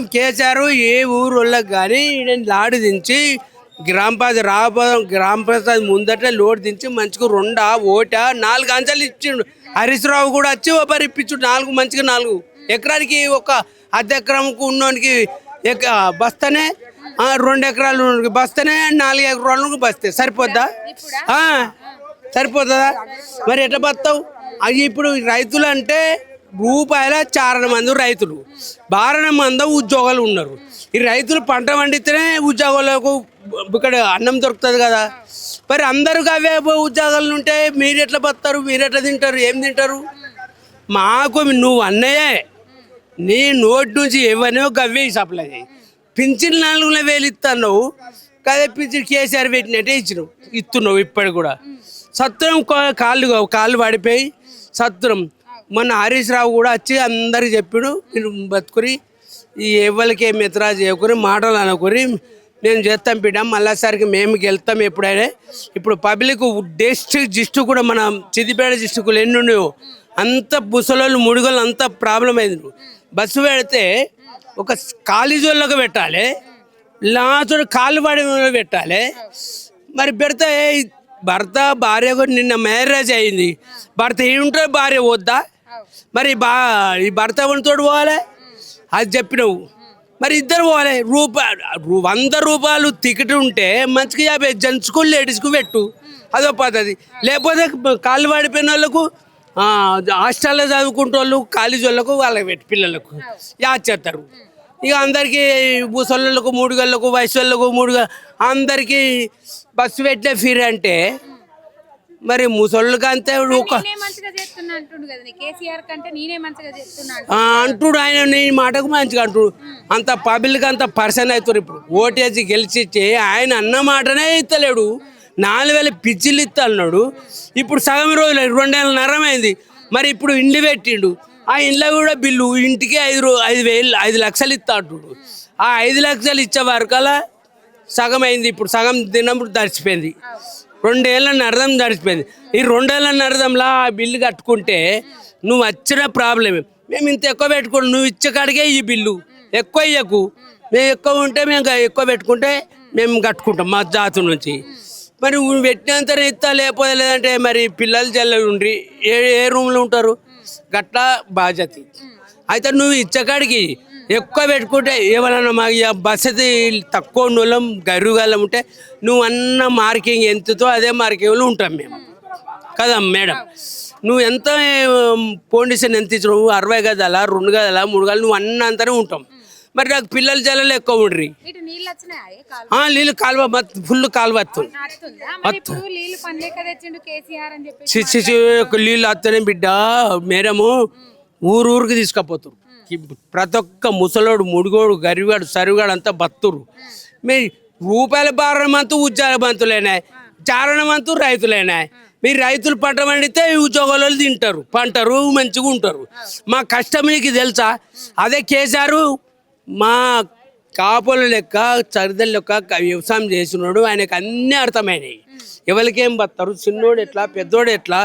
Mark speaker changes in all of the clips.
Speaker 1: మొత్తం కేసీఆర్ ఏ ఊరు వాళ్ళకి కానీ ఈయన లాడు దించి గ్రామ పంచాయతీ రాబోదాం గ్రామ పంచాయతీ ముందట లోడ్ దించి మంచిగా రెండా ఓట నాలుగు అంచెలు ఇచ్చిండు. హరీష్ రావు కూడా వచ్చి ఒకరి ఇప్పించుడు నాలుగు మంచిగా నాలుగు. ఎకరానికి ఒక అర్ధ ఎకరంకు ఉన్నోనికి బస్తనే రెండు ఎకరాలు బస్తనే నాలుగు ఎకరాలకు బస్తే. సరిపోద్దా? సరిపోతుందా? మరి ఎట్లా బతావు అది ఇప్పుడు రైతులు అంటే రూపాయల చారణ మంది రైతులు. బారణ మంది ఉద్యోగాలు ఉన్నారు. ఈ రైతులు పంట పండితేనే ఉద్యోగాలకు ఇక్కడ అన్నం దొరుకుతుంది కదా. మరి అందరికి అవే ఉద్యోగాలు ఉంటే మీరు ఎట్లా బతారు మీరు ఎట్లా తింటారు? ఏం తింటారు? మాకు నువ్వు అన్నయ్యే. నీ నోటి నుంచి ఎవరినో గవ్వే సప్లై చేయి. పింఛన్ నాలుగు వేలు ఇస్తున్నావు కదే పింఛన్ కేసీఆర్ పెట్టినట్టే ఇచ్చినావు. ఇస్తున్నావు ఇప్పటికి కూడా. సత్రం కాళ్ళు కాళ్ళు పడిపోయి సత్రం మొన్న హరీష్ రావు కూడా వచ్చి అందరికి చెప్పాడు నేను బతుకుని ఈ ఎవరికి ఏం ఎత్తరా చేయకుని మాటలు అనుకుని నేను చేస్తాం బిడ్డ మళ్ళీసారికి మేము గెలుస్తాం ఎప్పుడైనా. ఇప్పుడు పబ్లిక్ డిస్ట్రిక్ట్ డిస్ట్రిక్ట్ కూడా మన సిద్దిపేట డిస్టిక్లు ఎన్ని ఉన్నాయో అంత ముసలోళ్ళు ముడుగోళ్ళు అంత ప్రాబ్లం అయింది. బస్సు పెడితే ఒక కాలేజీలోకి పెట్టాలి లాచుడు కాలు పడి పెట్టాలి. మరి పెడితే భర్త భార్య కూడా నిన్న మ్యారేజ్ అయింది. భర్త ఉంటే భార్య వద్దా? మరి బా ఈ భర్త ఎవరితో పోవాలి? అది చెప్పినవు. మరి ఇద్దరు పోవాలి. రూపాయ రు- వంద రూపాయలు టికెట్ ఉంటే మంచిగా యాభై జెంట్స్కు లేడీస్కు పెట్టు. అదో పద్ధతి. లేకపోతే కాళ్ళు పడిపోయిన వాళ్ళకు హాస్టల్లో చదువుకుంటే వాళ్ళు కాలేజీ వాళ్ళకు వాళ్ళకి పెట్టి పిల్లలకు. యాద్ చేస్తారు. ఇక అందరికీ ముసళ్ళకు మూడు గళ్ళకు వయసు వాళ్ళకు మూడు అందరికీ బస్సు పెట్టే ఫీర్ అంటే మరి ముసళ్ళకి అంతే
Speaker 2: నేనే అంటుండు నేనే
Speaker 1: ఆయన నీ మాటకు మంచిగా అంటుడు. అంత పబ్లిక్ అంత పర్సన్ అవుతారు ఇప్పుడు. ఓటేసి గెలిచిచ్చి ఆయన అన్న మాటనే ఇస్తలేడు నాలుగు వేల పిచ్చిలు ఇస్తా అన్నాడు ఇప్పుడు సగం రోజులు రెండేళ్ళ నరమైంది. మరి ఇప్పుడు ఇండ్లు పెట్టిండు. ఆ ఇంట్లో కూడా బిల్లు ఇంటికి ఐదు రూ ఐదు వేలు ఐదు లక్షలు ఇస్తా అంటుడు. ఆ ఐదు లక్షలు ఇచ్చే వరకల్లా సగం అయింది ఇప్పుడు సగం తిన్నప్పుడు తడిచిపోయింది రెండేళ్ళ నరదం దాడిచిపోయింది ఈ రెండేళ్ళ నరదంలా ఆ బిల్లు కట్టుకుంటే నువ్వు వచ్చిన ప్రాబ్లమే. మేము ఇంత ఎక్కువ పెట్టుకోండి నువ్వు ఇచ్చే కాడికే ఈ బిల్లు. ఎక్కువ ఇయ్యకు. మేము ఎక్కువ ఉంటే మేము ఇంకా ఎక్కువ పెట్టుకుంటే మేము కట్టుకుంటాం మా జాతు నుంచి. మరి నువ్వు పెట్టినంత ఇస్తా లేకపోతే లేదంటే మరి పిల్లలు జల్లలు ఉండ్రి ఏ ఏ రూమ్లో ఉంటారు? గట్లా బాధ్యత. అయితే నువ్వు ఇచ్చకాడికి ఎక్కువ పెట్టుకుంటే ఏమన్నా మాకు ఇక బసతి తక్కువ ఉన్నోళ్ళం గరుగాలం ఉంటే నువ్వు అన్న మార్కింగ్ ఎంతతో అదే మార్కింగ్లో ఉంటాం మేము. కదా మేడం? నువ్వు ఎంత ఫౌండేషన్ ఎంత ఇచ్చినావు? అరవై గదాల రెండు గదాల మూడు గదాలు నువ్వు అన్న అంతనే ఉంటాం. మరి నాకు పిల్లలు జల్లలు ఎక్కువ ఉండ్రి.
Speaker 2: నీళ్ళు
Speaker 1: కాలువ? ఫుల్ కాలువ
Speaker 2: నీళ్ళు
Speaker 1: వస్తేనే బిడ్డ మేడము ఊరు ఊరికి తీసుకుపోతారు ప్రతి ఒక్క ముసలోడు ముడిగోడు గరివాడు సరివాడు అంతా బతురు మీ రూపాయల భారమంతు ఉద్యోగ బంతులేనాయి చారణమంతు రైతులేనా. మీరు రైతులు పంట పండితే ఉద్యోగాలు తింటారు పంటరు మంచిగా ఉంటారు. మా కష్టం మీకు తెలుసా? అదే కేసీఆర్ మా కాపుల లెక్క చరిదల లెక్క వ్యవసాయం చేసినాడు ఆయనకు అన్నీ అర్థమైనాయి. ఎవరికేం బతారు చిన్నోడు ఎట్లా పెద్దోడు ఎట్లా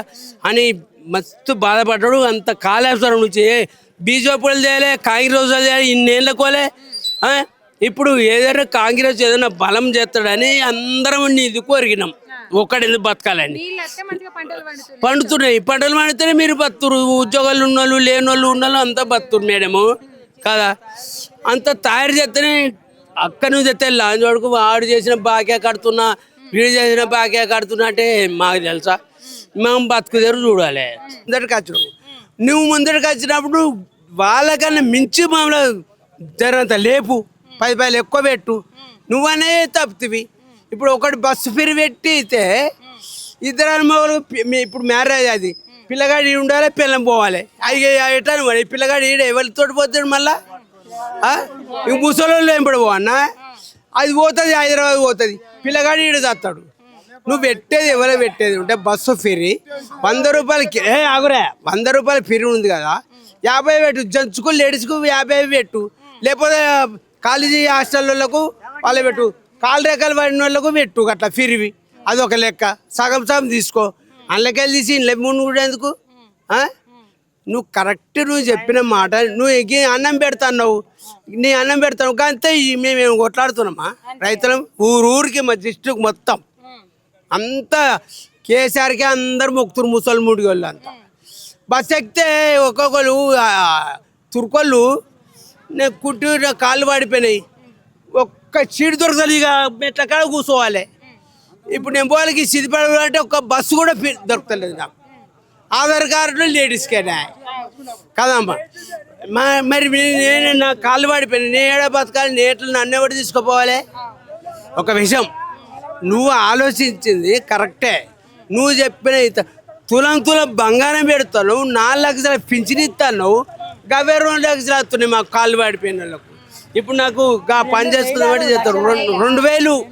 Speaker 1: అని మస్తు బాధపడ్డాడు. అంత కాళేశ్వరం నుంచి బీజేపీలు చేయలే కాంగ్రెస్ వాళ్ళు చేయలే ఇన్నేళ్ళ కోలే? ఇప్పుడు ఏదైనా కాంగ్రెస్ ఏదైనా బలం చేస్తాడని అందరం ఇది కోరిగినాం. ఒక్కడెందుకు బతకాలని?
Speaker 2: పండుతున్నాయి.
Speaker 1: పంటలు పండితేనే మీరు బతురు ఉద్యోగాలు ఉన్న వాళ్ళు లేని వాళ్ళు ఉన్న వాళ్ళు అంతా బతురు మేడము. కదా? అంత తయారు చేస్తేనే అక్క నుంచి తెస్తే లాంజ్ వరకు వాడు చేసిన బాకే కడుతున్నా వీడు చేసిన బాకే కడుతున్నా అంటే మాకు తెలుసా? మేము బతుకు తెరు చూడాలి. ముందరికి వచ్చినావు నువ్వు ముందరికి వచ్చినప్పుడు వాళ్ళకన్నా మించి మమ్మల్ని జరంత లేపు పది పైలు ఎక్కువ పెట్టు. నువ్వనే తప్పుతివి. ఇప్పుడు ఒకటి బస్సు ఫిరి పెట్టితే ఇద్దరు అనుభవాలు ఇప్పుడు మ్యారేజ్ అది. పిల్లగాడు ఈడ ఉండాలి పిల్లం పోవాలి. అవి ఎట్లా మరి పిల్లగాడు ఈడ ఎవరితో పోతాడు మళ్ళా? ఇంక ముసలి ముసలోళ్ళు ఏం పడిపోవన్నా అది పోతుంది హైదరాబాద్ పోతుంది. పిల్లగాడు ఈడ చేస్తాడు. నువ్వు పెట్టేది ఎవరో పెట్టేది? ఉంటే బస్సు ఫిరి వంద రూపాయలకి ఏ ఆగురా. వంద రూపాయల ఫిరి ఉంది కదా. యాభై పెట్టు. జంచుకు లేడీస్కు యాభై పెట్టు. లేకపోతే కాలేజీ హాస్టళ్ళకు వాళ్ళ పెట్టు. కాలు రేఖలు పడిన వాళ్ళకు పెట్టు అట్లా ఫిరివి అదొక లెక్క. సగం సగం తీసుకో. అందులోకెళ్ళి తీసి ఇంట్లో ముందు కూడా ఎందుకు? నువ్వు కరెక్ట్ నువ్వు చెప్పిన మాట. నువ్వు ఎగి అన్నం పెడతావు నీ అన్నం పెడతావు. అంతే మేము కొట్లాడుతున్నామా? రైతులం ఊరు ఊరికి మా డిస్ట్రిక్ట్ మొత్తం. అంతా కేసీఆర్కి అందరు మొక్కుతురు ముసలి ముడికి వాళ్ళు అంతా. బస్ ఎక్కితే ఒక్కొక్కరు ఆ, తుర్కోళ్ళు నేను కుట్టి నా కాళ్ళు పడిపోయినాయి ఒక్క సీటు దొరకదు ఇక మెట్ల కాడ కూర్చోవాలి. ఇప్పుడు నేను పోవాలికి సిద్ధిపడ అంటే ఒక్క బస్సు కూడా దొరకలేదు నాకు. ఆధార్ కార్డు లేడీస్కేనా కదమ్మా. మరి నేను నా కాళ్ళు పడిపోయినా నేను ఏడా బతకాలి? నేట్లు నన్ను ఎవరు తీసుకుపోవాలి? ఒక విషయం. నువ్వు ఆలోచించింది కరెక్టే. నువ్వు చెప్పిన తులం తులం బంగారం పెడతాను నాలుగు లక్షల పింఛన్ ఇస్తాను గవే రెండు లక్షలు వస్తున్నాయి మాకు కాళ్ళు పడిపోయిన వాళ్ళకు. ఇప్పుడు నాకు గా పని చేసుకున్న బట్టి చేస్తారు రెండు రెండు వేలు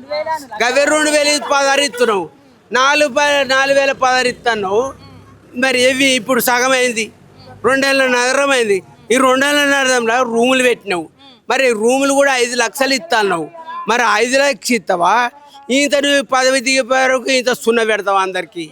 Speaker 1: గవే రెండు వేలు పదహారు ఇస్తున్నావు. నాలుగు ప- నాలుగు వేల పదహారు ఇస్తాను. మరి ఇవి ఇప్పుడు సగం అయింది రెండేళ్ళ నగరం అయింది ఈ రెండేళ్ళ నగరంలో రూములు పెట్టినావు. మరి రూములు కూడా ఐదు లక్షలు ఇస్తున్నావు మరి ఐదు లక్షలు ఇస్తావా? ఇంత నువ్వు పదవి దిగిపోయారు ఇంత సున్న పెడతాం అందరికీ.